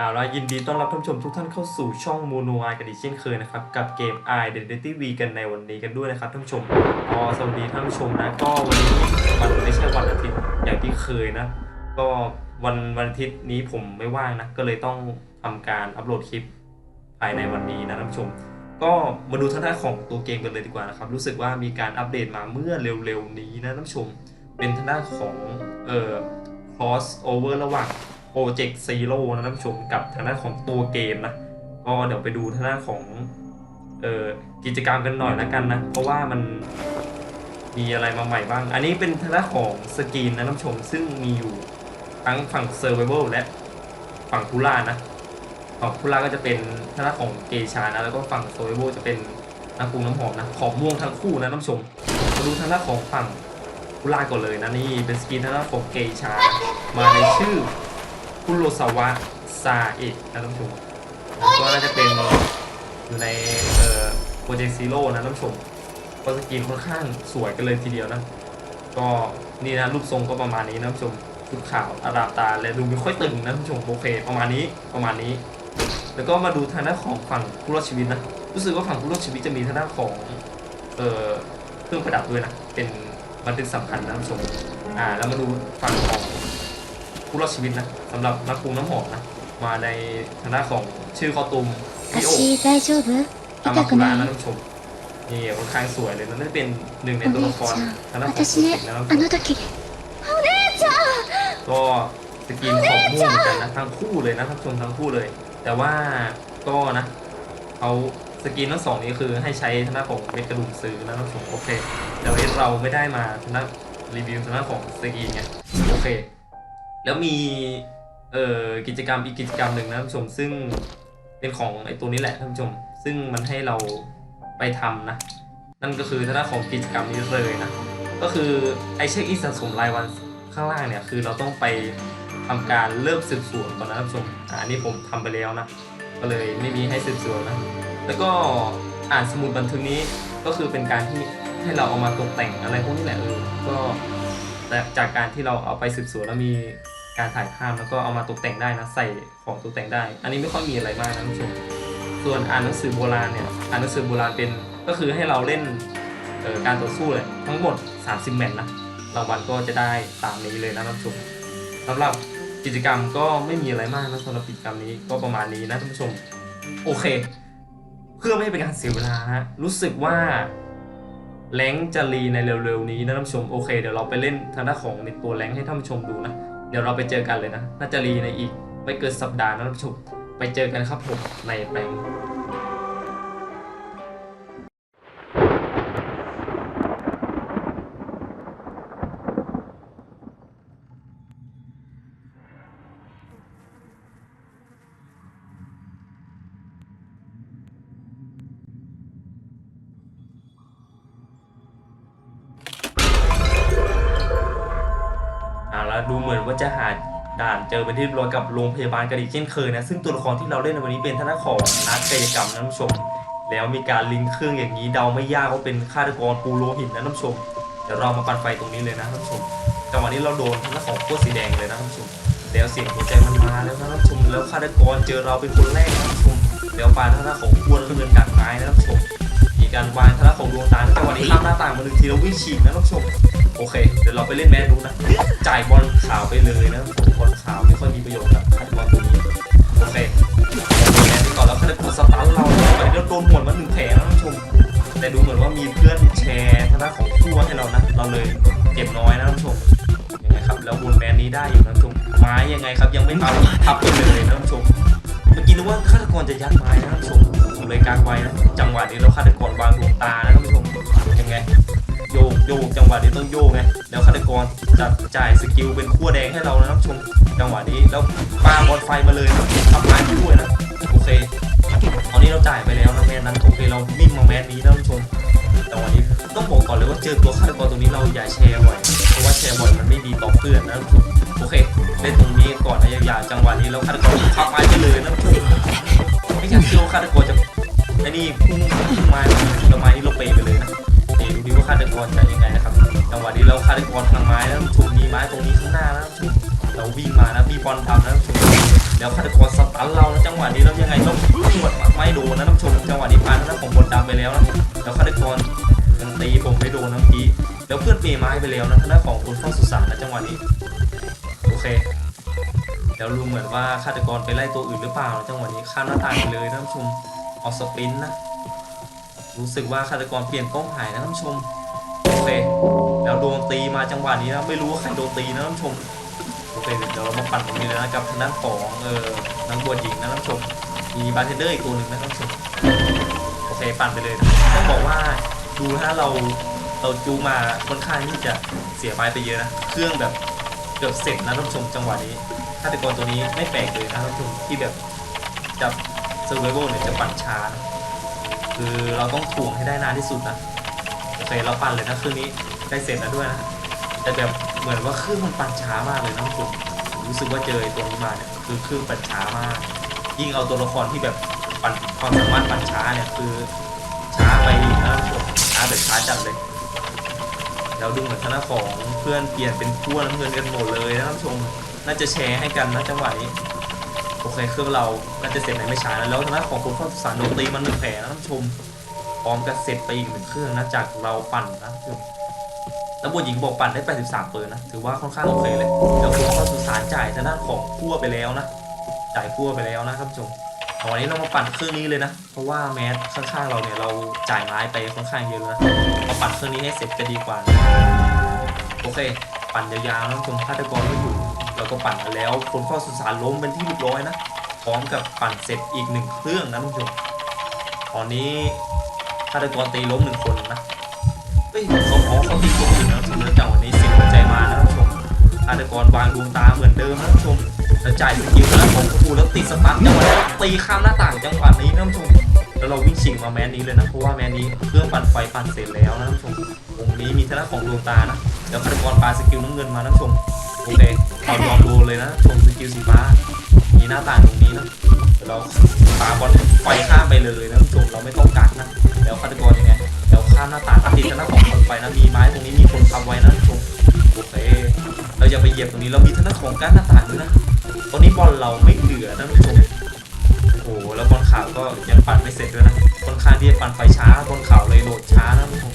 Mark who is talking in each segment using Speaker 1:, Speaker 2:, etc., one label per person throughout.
Speaker 1: เอาละยินดีต้อนรับท่านผู้ชมทุกท่านเข้าสู่ช่องมูนูไอกันอีกเช่นเคยนะครับ กับเกม Identity V กันในวันนี้กันด้วยนะครับท่านผู้ชมก็สวัสดีท่านผู้ชมนะก็วันนี้มันไม่ใช่วันอาทิตย์อย่างที่เคยนะ ก็วันวันอาทิตย์นี้ผมไม่ว่างนะ ก็เลยต้องทำการอัปโหลดคลิปภายในวันนี้นะท่านผู้ชม ก็มาดูทางด้านของตัวเกมกันเลยดีกว่านะครับรู้สึกว่ามีการอัปเดตมาเมื่อเร็วๆนี้นะท่านผู้ชม เป็นทางด้านของเอ่อ cross over ระหว่าง Project Zero นะท่านผู้ชมกับทางด้านของตัวเกมนะ ก็เดี๋ยวไปดูทางด้านของเออกิจกรรมกันหน่อยแล้วกันนะ เพราะว่ามันมีอะไรมาใหม่บ้าง อันนี้เป็นทางด้านของสกรีนนะท่านผู้ชมซึ่งมีอยู่ทั้งฝั่ง Survival และฝั่งพูล่านะ ฝั่งพูล่าก็จะเป็นทางด้านของเกชานะ แล้วก็ฝั่ง Survival จะเป็นน้ำปรุงน้ำหอมนะขอบม่วงทั้งคู่นะท่านผู้ชมมาดูทางด้านของฝั่งพูล่าก่อนเลยนะนี่เป็นสกรีนทางด้านของเกชา มาในชื่อ คุโรซาวะซาเอะนะท่านผู้ชมก็น่าจะเป็นอยู่ในเอ่อโปรเจกต์ซีโร่นะท่านผู้ชมก็สกรีนค่อนข้างสวยกันเลยทีเดียวนะ ก็นี่นะรูปทรงก็ประมาณนี้นะท่านผู้ชมชุดขาวอาราบตาและดูไม่ค่อยตึงนะท่านผู้ชมโอเคประมาณนี้ประมาณนี้ แล้วก็มาดูทางด้านของฝั่งผู้รอดชีวิตนะรู้สึกว่าฝั่งผู้รอดชีวิตจะมีทางด้านของเอ่อเครื่องประดับด้วยนะเป็นบันทึกสำคัญนะท่านผู้ชมอ่าแล้วมาดูฝั่งของผู้รอดชีวิตนะสำหรับนักปรุงน้ำหอมนะ มาในทางด้านของชื่อคอตุมพี่โอ
Speaker 2: 足大丈夫
Speaker 1: อามา
Speaker 2: 痛
Speaker 1: คุ
Speaker 2: く
Speaker 1: ระ
Speaker 2: な
Speaker 1: นะ
Speaker 2: い
Speaker 1: ท่านผู้ชมนี่ค่อนข้างสวยเลยนะนั่นเป็นหนึ่งใน
Speaker 2: お
Speaker 1: ตัว
Speaker 2: 姉
Speaker 1: ละคร
Speaker 2: ちゃん
Speaker 1: ทางด้านของตัว
Speaker 2: 私
Speaker 1: จริ
Speaker 2: ね
Speaker 1: งนะท่าน
Speaker 2: あ
Speaker 1: ผู้ช
Speaker 2: の
Speaker 1: ม
Speaker 2: 時お姉ちゃん
Speaker 1: ก็สกินของม่วงเหมือนกันนะทั้งคู่เลยนะท่านผู้ชมทั้งคู่เลย แต่ว่าก็นะเขาสกินทั้งสองนี้คือให้ใช้ทางด้านของเม็ดกระดุมซื้อนะท่านผู้ชมโอเคแต่ว่าเราไม่ได้มาทางด้านรีวิวทางด้านของสกินไงโอเค แล้วมีเอ่อกิจกรรมอีกกิจกรรมหนึ่งนะท่านผู้ชมซึ่งเป็นของไอ้ตัวนี้แหละท่านผู้ชม ซึ่งมันให้เราไปทำนะ นั่นก็คือทางด้านของกิจกรรมนี้เลยนะ ก็คือไอเช็คอินสะสมรายวันข้างล่างเนี่ยคือเราต้องไปทำการเริ่มสืบสวนก่อนนะท่านผู้ชมอันนี้ผมทำไปแล้วนะ ก็เลยไม่มีให้สืบสวนนะ แล้วก็อ่านสมุดบันทึกนี้ก็คือเป็นการที่ให้เราเอามาตกแต่งอะไรพวกนี้แหละเออ ก็จากการที่เราเอาไปสืบสวนแล้วมี การถ่ายภาพแล้วก็เอามาตกแต่งได้นะใส่ของตกแต่งได้ อันนี้ไม่ค่อยมีอะไรมากนะท่านผู้ชมส่วนอ่านหนังสือโบราณเนี่ยอ่านหนังสือโบราณเป็นก็คือให้เราเล่นออการต่อสู้เลยทั้งหมด 30 แมตช์นะรางวัลก็จะได้ตามนี้เลยนะท่านผู้ชมสำหรับกิจกรรมก็ไม่มีอะไรมากนะสำหรับกิจกรรมนี้ก็ประมาณนี้นะท่านผู้ชม โอเค เพื่อไม่ให้เป็นการเสียเวลาฮะรู้สึกว่าแรงจะรีในเร็วๆนี้นะท่านผู้ชมโอเคเดี๋ยวเราไปเล่นทางด้านของในตัวแรงให้ท่านผู้ชมดูนะ เดี๋ยวเราไปเจอกันเลยนะ น่าจะรีในอีก ไม่เกินสัปดาห์นะท่านผู้ชม ไปเจอกันครับผมในแปลง เหมือนว่าจะหาด่านเจอเป็นที่เรียบร้อยกับโรงพยาบาลกันอีกเช่นเคยนะ ซึ่งตัวละครที่เราเล่นในวันนี้เป็นท่านของนักกายกรรมนะท่านผู้ชม แล้วมีการลิงก์เครื่องอย่างนี้เดาไม่ยากว่าเป็นฆาตกรปูโลหิตนะท่านผู้ชมเดี๋ยวเรามาปั่นไฟตรงนี้เลยนะท่านผู้ชมจังหวะนี้เราโดนท่านของพวกสีแดงเลยนะท่านผู้ชมแล้วเสียงหัวใจมันมาแล้วนะท่านผู้ชมแล้วฆาตกรเจอเราเป็นคนแรกนะท่านผู้ชมแล้วปาท่านของพวนเงินกัดไม้นะท่านผู้ชมมีการวางท่านของดวงตาจังหวะนี้ข้ามหน้าต่างมาหนึ่งทีแล้ววิ่งฉีกนะท่านผู้ชม โอเค เดี๋ยวเราไปเล่นแมนดูนะ จ่ายบอลขาวไปเลยนะบอลขาวไม่ค่อยมีประโยชน์กับคัดบอลตัวนี้ โอเคแมนก่อนแล้วคัดบอลสตาร์ทเราตอนนี้เราโดนหมดมาหนึ่งแผลนะท่านผู้ชม แต่ดูเหมือนว่ามีเพื่อนแชร์ทางด้านของคู่ให้เรานะ เราเลยเก็บน้อยนะท่านผู้ชม ยังไงครับ แล้วบนแมนนี้ได้อยู่นะท่านผู้ชม ไม้ยังไงครับยังไม่ทับทับไปเลยนะท่านผู้ชม เมื่อกี้นึกว่าฆาตกรจะยัดไม้นะท่านผู้ชมผมเลยกางไว้นะ จังหวะนี้เราฆาตกรวางดวงตานะท่านผู้ชม ยังไง โยกโยกจังหวะนี้ต้องโยกไงแล้วฆาตกรจะจ่ายสกิลเป็นขั้วแดงให้เรานะท่านผู้ชมจังหวะนี้แล้วปาบอลไฟมาเลยนะทำลายด้วยนะโอเคตอนนี้เราจ่ายไปแล้วนะแมนนั้นโอเคเราวิ่งมาแมนนี้นะท่านชมจังหวะนี้ต้องบอกก่อนเลยว่าเจอตัวฆาตกรตัวนี้เราอย่าแชร์บ่อยเพราะว่าแชร์บ่อยมันไม่ดีต่อเพื่อนนะท่านผู้ชมโอเคเล่นตรงนี้ก่อนนะยาวๆจังหวะนี้แล้วฆาตกรพักไม้ไปเลยนะท่านผู้ชมไม่อยากเชื่อว่าฆาตกรจะไอ้นี่พุ่งพุ่งไม้แล้วไม้นี่เราเปไปเลยนะ ฆาตกรจะยังไงนะครับจังหวะนี้เราฆาตกรทางไม้แล้วถูกมีไม้ตรงนี้ข้างหน้านะถูกเราวิ่งมานะมีบอลทำนะถูกแล้วฆาตกรสตันเรานะจังหวะนี้แล้วยังไงต้องตรวไม่โดนนะท่านชมจังหวะนี้ปาทางด้านของบนดำไปแล้วนะแล้วฆาตกรยังตีผมไม่โดนนะเมื่อกี้แล้วเพื่อนเปย์ไม้ไปแล้วนะทางด้านของคุณฟ้องสุสานนะจังหวะนี้โอเคแล้วรู้เหมือนว่าฆาตกรไปไล่ตัวอื่นหรือเปล่านะจังหวะนี้ข้ามหน้าต่างไปเลยนะท่านผู้ชมออกสปรินต์นะ รู้สึกว่าฆาตกรเปลี่ยนกล้องถ่ายนะท่านผู้ชมโอเคแล้วโดนตีมาจังหวะนี้นะไม่รู้ว่าใครโดนตีนะท่านผู้ชมโอเคเดี๋ยวเรามาปั่นตรงนี้เลยนะกับทางด้านของเออนักบวชหญิงนะท่านผู้ชมมีบาร์เทนเดอร์อีกตัวหนึ่งนะท่านผู้ชมโอเคปั่นไปเลยนะต้องบอกว่าดูถ้าเราเราจูมาค่อนข้างที่จะเสียไม้ไปเยอะนะเครื่องแบบเกือบเสร็จนะท่านผู้ชมจังหวะนี้ฆาตกรตัวนี้ไม่แปลกเลยนะท่านผู้ชมที่แบบจับเซอร์ไวเวลเนี่ยจะปั่นช้านะ คือเราต้องถ่วงให้ได้นานที่สุดนะโอเคเราปั่นเลยนะเครื่องนี้ได้เสร็จแล้วด้วยนะแต่แบบเหมือนว่าเครื่องมันปั่นช้ามากเลยนะผมรู้สึกว่าเจอตัวนี้มาเนี่ยคือเครื่องปั่นช้ามาก ยิ่งเอาตัวละครที่แบบปั่นความสามารถปั่นช้าเนี่ยคือช้าไปอีกนะผมช้าแบบช้าจัดเลยแล้วดูเหมือนคณะของเพื่อนเปลี่ยนเป็นขั้วน้ำเงินกันหมดเลยนะท่านผู้ชมน่าจะแชร์ให้กันนะจังหวะนี้ โอเคเครื่องเราน่าจะเสร็จในไม่ช้าแล้วแล้วทางด้านของคุณข้อสุสานโดนตีมันหนึ่งแผลนะท่านผู้ชมพร้อมกับเสร็จไปอีกหนึ่งเครื่องนะจากเราปั่นนะท่านผู้ชมแล้วบวหญิงบอกปั่นได้ 83เปอร์นะถือว่าค่อนข้างโอเคเลยแล้วคุณข้อสุสานจ่ายทางด้านของพั่วไปแล้วนะจ่ายพั่วไปแล้วนะครับผู้ชมเอาวันนี้เรามาปั่นเครื่องนี้เลยนะ เพราะว่าแมสข้างๆเราเนี่ยเราจ่ายไม้ไปค่อนข้างเยอะแล้วนะมาปั่นเครื่องนี้ให้เสร็จจะดีกว่านะโอเค ปั่นยาวๆนะคุณฆาตกรไม่อยู่ เราก็ปั่นมาแล้ว คนข้อสุสานล้มเป็นที่เรียบร้อยนะ พร้อมกับปั่นเสร็จอีกหนึ่งเครื่องนะท่านผู้ชม ตอนนี้ฆาตกรตีล้มหนึ่งคนนะเฮ้ยเขาอ๋อเขาตีตัวอื่นะถึงแล้วจังวันนี้สียงหัวใจมานะท่านผู้ชมฆาตกรวางดวงตาเหมือนเดิมนะท่านผู้ชมแล้วจ่ายสกิลนะของกูแล้วติดสตันจังหวะนี้ตีข้ามหน้าต่างจังหวะนี้นะท่านผู้ชมแล้วเราวิ่งชิงมาแมนนี้เลยนะเพราะว่าแมนนี้เครื่องปั่นไฟปั่นเสร็จแล้วนะท่านผู้ชมวงนี้มีทางด้าของดวงตานะแล้วฆาตกรปาสกิลน้ำเงินมานะท่านผู้ชม โอเคเรายอมดูเลยนะชมสกิลสีฟ้า มีหน้าต่างตรงนี้นะเราปาบอลไฟข้ามไปเลยนะผู้ชมเราไม่ต้องกักนะแล้วฆาตกรยังไงแล้วข้ามหน้าต่างติดทางด้าของคนไฟนะมีไม้ตรงนี้มีคนทำไว้นะผู้ชมโอเคเราอย่าไปเหยียบตรงนี้เรามีทางด้าของกั้นหน้าต่างด้วยนะตอนนี้บอลเราไม่เหลือนะผู้ชมโอ้โหแล้วบอลขาวก็ยังปั่นไม่เสร็จด้วยนะค่อนข้างที่จะปั่นไฟช้าบอลขาวเลยโหลดช้านะผู้ชม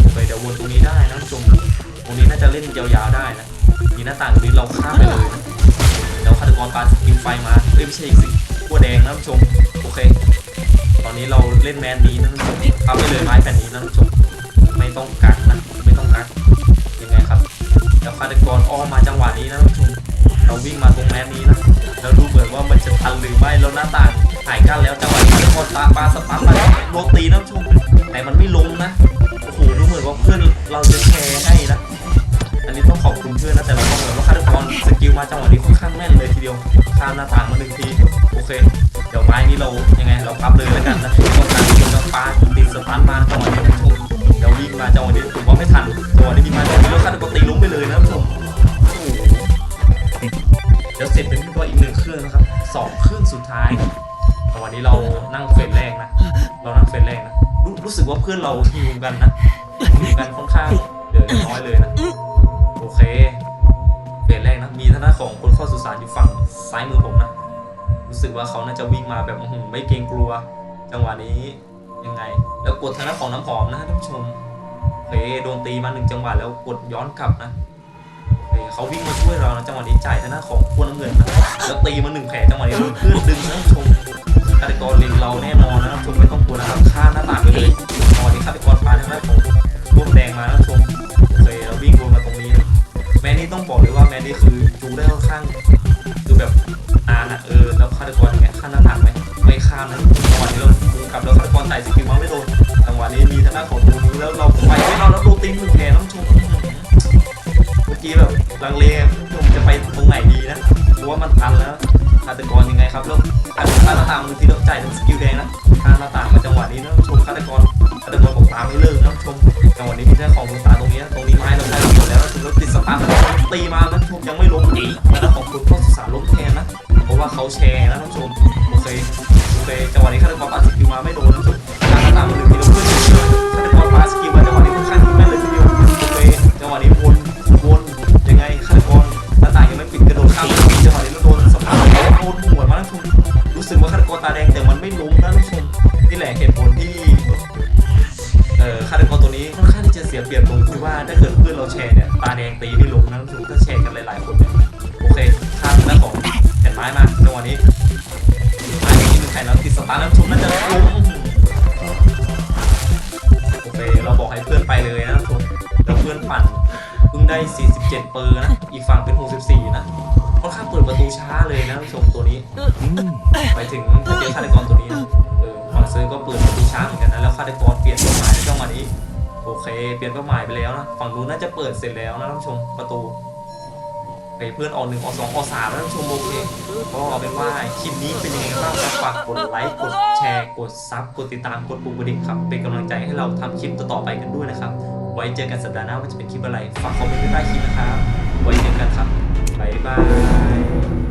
Speaker 1: โอเคเดี๋ยววนตรงนี้ได้นะผู้ชมตรงนี้น่าจะเล่นยาวๆได้นะ มีหน้าต่างตรงนี้เราข้ามไปเลยแล้วฆาตกรปาสกิลไฟมาเอ้ยไม่ใช่สิกัวแดงนะท่านผู้ชมโอเค ตอนนี้เราเล่นแมนนี้นะท่านผู้ชมพับไปเลยไม้แผ่นนี้นะท่านผู้ชมไม่ต้องกักนะไม่ต้องกักยังไงครับแล้วฆาตกรอ้อมมาจังหวะนี้นะท่านผู้ชมเราวิ่งมาตรงแมนนี้นะแล้วดูเหมือนว่ามันจะทันหรือไม่แล้วหน้าต่างหายกั้นแล้วจังหวะนี้ฆาตกรปาปาสตันมาโรตีนะท่านผู้ชมแต่มันไม่ลงนะโอ้โหดูเหมือนว่าเพื่อนเราจะแชร์ให้นะ อันนี้ต้องขอบคุณเพื่อนนะแต่เราก็เหมือนว่าฆาตกรสกิลมาจังหวะนี้ค่อนข้างแม่นเลยทีเดียวข้ามหน้าต่างมาหนึ่งทีโอเค เดี๋ยวไม้นี้เรายังไงเราพับเลยแล้วกันนะต้องการที่จะปาติดสตันมาจังหวะนี้ท่านผู้ชมเดี๋ยววิ่งมาจังหวะนี้ผมว่าไม่ทันจังหวะนี้มีไม้แบบนี้แล้วฆาตกรตีล้มไปเลยนะท่านผู้ชมเดี๋ยวเสร็จเป็นที่ตัวอีกหนึ่งเครื่องนะครับสองเครื่องสุดท้ายแต่วันนี้เรานั่งเฟสแรกนะ เรานั่งเฟสแรกนะรู้รู้สึกว่าเพื่อนเราฮิวกันนะฮิวกันค่อนข้างเหลือดน้อยเลยนะ เคเฟสแรกนะ มีทางด้านของคนเข้าสุสานอยู่ฝั่งซ้ายมือผมนะ รู้สึกว่าเขาน่าจะวิ่งมาแบบไม่เกรงกลัว จังหวะนี้ยังไง แล้วกดทางด้านของน้ำหอมนะท่านผู้ชมโอเคโดนตีมาหนึ่งจังหวะแล้วกดย้อนกลับนะโอเคเขาวิ่งมาช่วยเรานะจังหวะนี้จ่ายทางด้านของพวน้ำเงินนะแล้วตีมาหนึ่งแผลจังหวะนี้เพื่อนดึงท่านผู้ชมฆาตกรเล็งเราแน่นอนนะท่านผู้ชมไม่ต้องกลัวนะครับข้าหน้าต่างไปเลยจังหวะนี้ฆาตกรปาทางด้านของพวกแดงมาท่านผู้ชม ข้ามนะจังหวะนี้เรากลับแล้วฆาตกนใส่สกิลมา ฆาตกรยังไงครับแล้วฆาตกรหน้าต่างมือที่เราจ่ายทั้งสกิลแดงนะข้ามหน้าต่างมาจังหวะนี้นะชมฆาตกรฆาตกรบอกตามไม่เลิกนะชมจังหวะนี้มีแค่ของตาตรงนี้ตรงนี้ไม้เราได้หมดแล้วถึงรถติดสตาร์ทตีมาแล้วชมยังไม่ลงอีกแล้วของคุณพ่อศึกษาล้มแทนนะเพราะว่าเขาแชร์นะท่านผู้ชมโอเคโอเคจังหวะนี้ฆาตกรปาสกิลมาไม่โดนนะชมทาหน้าต่างมาหนึ่งที หลายๆคนเนี่ยโอเคข้ามหน้าของแผ่นไม้มาจังหวะนี้ไม้ที่มีใครแล้วติดสตาร์ทน้ำชุบน่าจะล้มโอเคเราบอกให้เพื่อนไปเลยนะทุกแล้วเพื่อนปั่นเพิ่งได้ 47 เปอร์นะอีกฝั่งเป็น 64 นะค่อนข้างเปิดประตูช้าเลยนะท่านผู้ชมตัวนี้ไปถึงถ้าเจอฆาตกรตัวนี้นะเออฝั่งซื้อก็เปิดประตูช้าเหมือนกันนะแล้วฆาตกรเปลี่ยนเป้าหมายในจังหวะนี้โอเค เปลี่ยนเป้าหมายไปแล้วนะ ฝั่งนู้นน่าจะเปิดเสร็จแล้วนะท่านผู้ชมประตู ไปเพื่อนออกหนึ่งออกสองออกสามแล้วชมโอเคก็เอาเป็นว่าคลิปนี้เป็นยังไงกันบ้างครับฝากกดไลค์กดแชร์กดซับกดติดตามกดปุ่มกระดิ่งครับเป็นกำลังใจให้เราทำคลิปต่อๆไปกันด้วยนะครับ ไว้เจอกันสัปดาห์หน้าว่าจะเป็นคลิปอะไร ฝากคอมเมนต์ไว้ใต้คลิปนะครับ ไว้เจอกันครับบ๊ายบาย